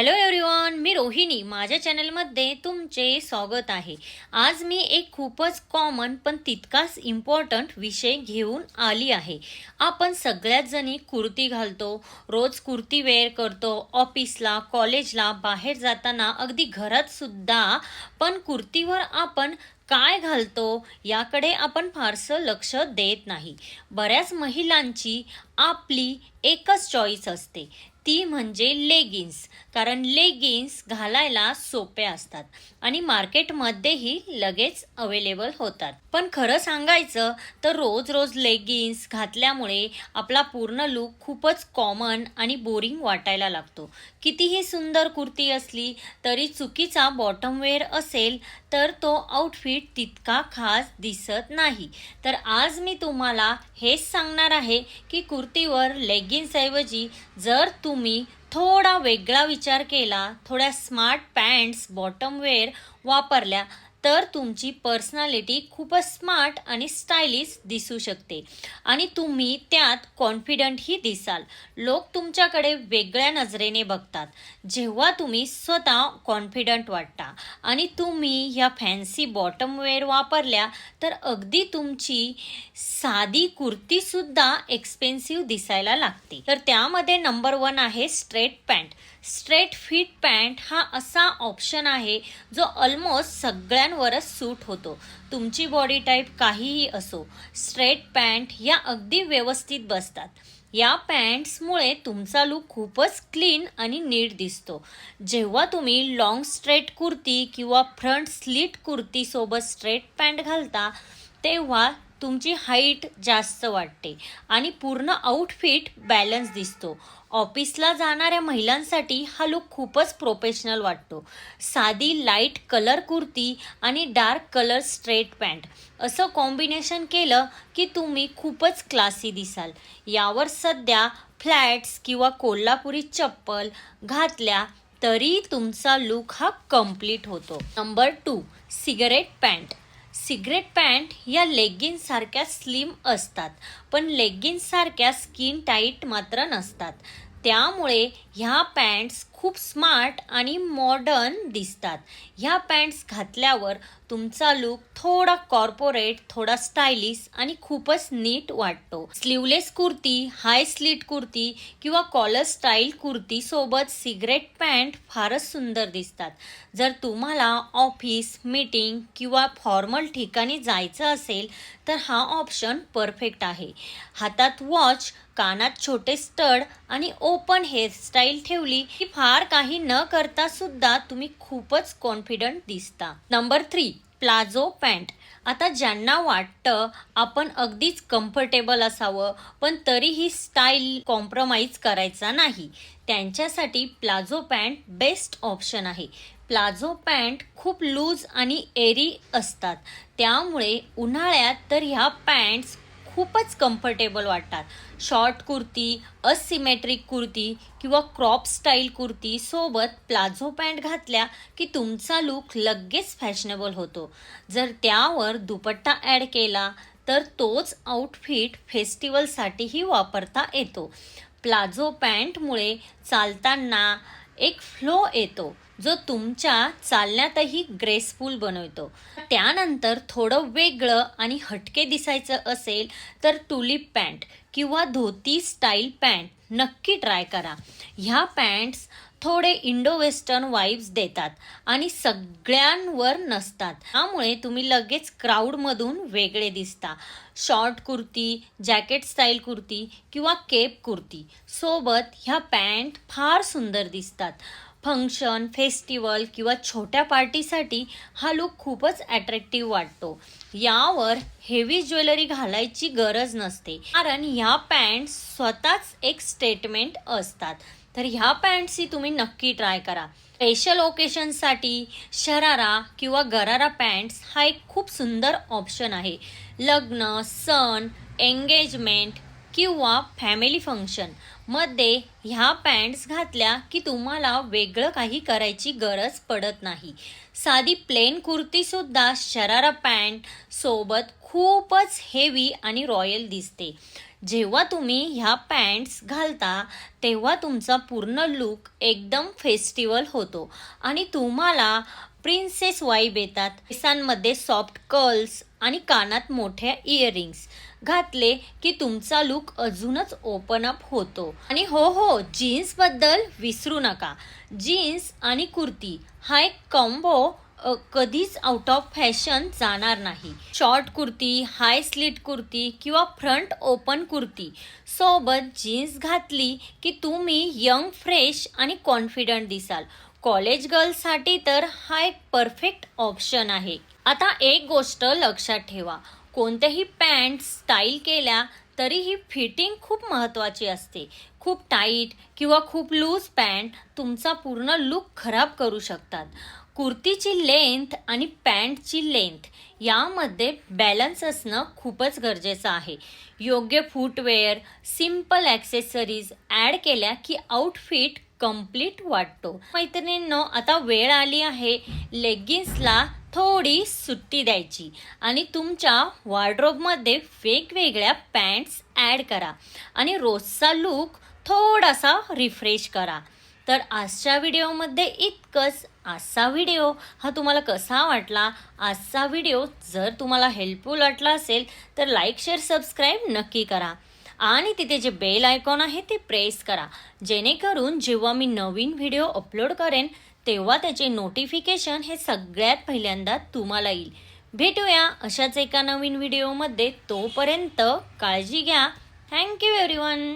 Hello everyone मी रोहिणी. माझ्या चॅनलमध्ये तुमचे स्वागत आहे. आज मी एक खूपच कॉमन पण तितकाच इम्पॉर्टंट विषय घेऊन आली आहे. आपण सगळ्याच जणी कुर्ती घालतो रोज कुर्ती वेअर करतो ऑफिसला कॉलेजला बाहेर जाताना अगदी घरात सुद्धा पण कुर्तीवर आपण काय घालतो याकडे आपण फारसं लक्ष देत नाही. बऱ्याच महिलांची आपली एकच चॉईस असते. ती म्हणजे लेगिन्स कारण लेगिन्स घालायला सोपे असतात. आणि मार्केटमध्येही लगेच अवेलेबल होतात. पण खरं सांगायचं तर रोज रोज लेगिन्स घातल्यामुळे आपला पूर्ण लुक खूपच कॉमन आणि बोरिंग वाटायला लागतो. कितीही सुंदर कुर्ती असली तरी चुकीचा बॉटमवेअर असेल तर तो आउटफिट तितका खास दिसत नाही. तर आज मी तुम्हाला हेच सांगणार आहे की कुर्तीवर लेगिन्सऐवजी जर तुम्ही थोडा वेगळा विचार केला थोड्या स्मार्ट पॅन्ट्स बॉटम वेअर वापरल्या तर तुमची पर्सनॅलिटी खूपच स्मार्ट आणि स्टायलिश दिसू शकते. आणि तुम्ही त्यात कॉन्फिडंटही दिसाल. लोक तुमच्याकडे वेगळ्या नजरेने बघतात. जेव्हा तुम्ही स्वतः कॉन्फिडंट वाटता आणि तुम्ही ह्या फॅन्सी बॉटमवेअर वापरल्या तर अगदी तुमची साधी कुर्तीसुद्धा एक्सपेन्सिव्ह दिसायला लागते. तर त्यामध्ये नंबर वन आहे straight pant straight fit pant हा असा ऑप्शन आहे जो ऑलमोस्ट सगळ्या सगळ्यांवरच सूट होतो. तुमची बॉडी टाईप काहीही असो स्ट्रेट पॅन्ट या अगदी व्यवस्थित बसतात. या पॅन्ट्समुळे तुमचा लुक खूपच क्लीन आणि नीट दिसतो. जेव्हा तुम्ही लॉंग स्ट्रेट कुर्ती किंवा फ्रंट स्लीट कुर्तीसोबत स्ट्रेट पॅन्ट घालता तेव्हा तुमची हाईट जास्त वाटते. आणि पूर्ण आउटफिट बॅलन्स दिसतो. ऑफिसला जाणाऱ्या महिलांसाठी हा लुक खूपच प्रोफेशनल वाटतो. साधी लाइट कलर कुर्ती आणि डार्क कलर स्ट्रेट पॅन्ट असं कॉम्बिनेशन केलं की तुम्ही खूपच क्लासी दिसाल. यावर सध्या फ्लॅट्स किंवा कोल्हापुरी चप्पल घातल्या तरी तुमचा लुक हा कंप्लीट होतो. Number two cigarette pant cigarette pant या लेगिन्ससारख्या स्लिम असतात पण लेगिन्ससारख्या स्किन टाईट मात्र नसतात. त्यामुळे ह्या पॅन्ट्स खूप स्मार्ट आणि मॉडर्न दिसतात. ह्या पॅन्ट्स घातल्यावर तुमचा लुक थोडा कॉर्पोरेट थोडा स्टायलिश आणि खूपच नीट वाटतो. Sleeveless kurti high slit kurti किंवा कॉलर स्टाईल कुर्ती सोबत सिगरेट पॅन्ट फारच सुंदर दिसतात. जर तुम्हाला ऑफिस मीटिंग किंवा फॉर्मल ठिकाणी जायचं असेल तर हा ऑप्शन परफेक्ट आहे. हातात वॉच कानात छोटे स्टड आणि ओपन हेअरस्टाईल स्टाईल ठेवली की फार काही न करता सुद्धा तुम्ही खूपच कॉन्फिडंट दिसता. नंबर थ्री प्लाझो पॅन्ट आता ज्यांना वाटतं आपण अगदीच कम्फर्टेबल असावं पण तरीही स्टाईल कॉम्प्रोमाइज करायचा नाही. त्यांच्यासाठी प्लाझो पॅन्ट बेस्ट ऑप्शन आहे. प्लाझो पॅन्ट खूप लूज आणि एरी असतात. त्यामुळे उन्हाळ्यात तर ह्या पॅन्ट्स खूपच कम्फर्टेबल वाटतात. शॉर्ट कुर्ती असिमेट्रिक कुर्ती किंवा क्रॉप स्टाईल कुर्ती सोबत प्लाझो पॅन्ट घातल्या की तुमचा लुक लगेच फॅशनेबल होतो. जर त्यावर दुपट्टा ॲड केला तर तोच आउटफिट फेस्टिवलसाठीही वापरता येतो. प्लाझो पॅन्टमुळे चालताना एक फ्लो येतो. जो तुमच्या चालण्यातही ग्रेसफुल बनवतो. त्यानंतर थोडं वेगळं आणि हटके दिसायचं असेल तर टुलिप पॅन्ट किंवा धोती स्टाईल पॅन्ट नक्की ट्राय करा. ह्या पॅन्ट्स थोडे इंडो वेस्टर्न वाईब्स देतात आणि सगळ्यांवर नसतात. त्यामुळे तुम्ही लगेच क्राऊडमधून वेगळे दिसता. Short kurti jacket style kurti किंवा केप कुर्ती. सोबत ह्या पॅन्ट फार सुंदर दिसतात. फंक्शन फेस्टिवल किंवा छोट्या पार्टीसाठी हा लुक खूपच अट्रॅक्टिव्ह वाटतो. यावर हेवी ज्वेलरी घालायची गरज नसते. कारण ह्या पॅन्ट्स स्वतःच एक स्टेटमेंट असतात. तर ह्या पॅन्ट्सही तुम्ही नक्की ट्राय करा. स्पेशल ओकेशनसाठी शरारा किंवा गरारा पॅन्ट्स हा एक खूप सुंदर ऑप्शन आहे. लग्न सण एंगेजमेंट किंवा फॅमिली फंक्शनमध्ये ह्या पॅन्ट्स घातल्या की तुम्हाला वेगळं काही करायची गरज पडत नाही. साधी प्लेन कुर्तीसुद्धा शरारा पॅन्ट सोबत खूपच हेवी आणि रॉयल दिसते. जेव्हा तुम्ही ह्या पॅन्ट्स घालता तेव्हा तुमचा पूर्ण लुक एकदम फेस्टिवल होतो. आणि तुम्हाला प्रिन्सेस वाईब येतात केसांमध्ये सॉफ्ट कर्ल्स आणि कानात मोठ्या इयरिंग्स घातले की तुमचा लुक अजूनच ओपन अप होतो. आणि हो हो जीन्सबद्दल विसरू नका. जीन्स आणि कुर्ती हा एक कॉम्बो कधीच आउट ऑफ फॅशन जाणार नाही. Short kurti high slit kurti किंवा फ्रंट ओपन कुर्ती. सोबत जीन्स घातली की तुम्ही यंग फ्रेश आणि कॉन्फिडंट दिसाल. कॉलेज गर्ल्ससाठी तर हा एक परफेक्ट ऑप्शन आहे. आता एक गोष्ट लक्षात ठेवा. कोणत्याही पॅन्ट स्टाईल केल्या तरी ही फिटिंग खूप महत्त्वाची असते. खूप टाईट किंवा खूप लूज पॅन्ट तुमचा पूर्ण लुक खराब करू शकतात. कुर्तीची लेंथ आणि पॅन्टची लेंथ यामध्ये बॅलन्स असणं खूपच गरजेचं आहे. योग्य फूटवेअर सिंपल ॲक्सेसरीज ॲड केल्या की आउटफिट कंप्लीट वाटतो. मैत्रिणींनो आता वेळ आली आहे लेगिन्सला थोडी सुट्टी द्यायची. आणि तुमच्या वॉर्ड्रोबमध्ये वेगवेगळ्या पॅन्ट्स ॲड करा. आणि रोजचा लूक थोडासा रिफ्रेश करा. तर आजच्या व्हिडिओमध्ये इतकंच. आजचा व्हिडिओ हा तुम्हाला कसा वाटला? आजचा व्हिडिओ जर तुम्हाला हेल्पफुल वाटला असेल तर लाईक शेअर सबस्क्राईब नक्की करा. आणि तिथे जे बेल आयकॉन आहे ते प्रेस करा. जेणेकरून जेव्हा मी नवीन व्हिडिओ अपलोड करेन तेव्हा त्याचे नोटिफिकेशन हे सगळ्यात पहिल्यांदा तुम्हाला येईल. भेटूया अशाच एका नवीन व्हिडिओमध्ये. तोपर्यंत काळजी घ्या. Thank you everyone.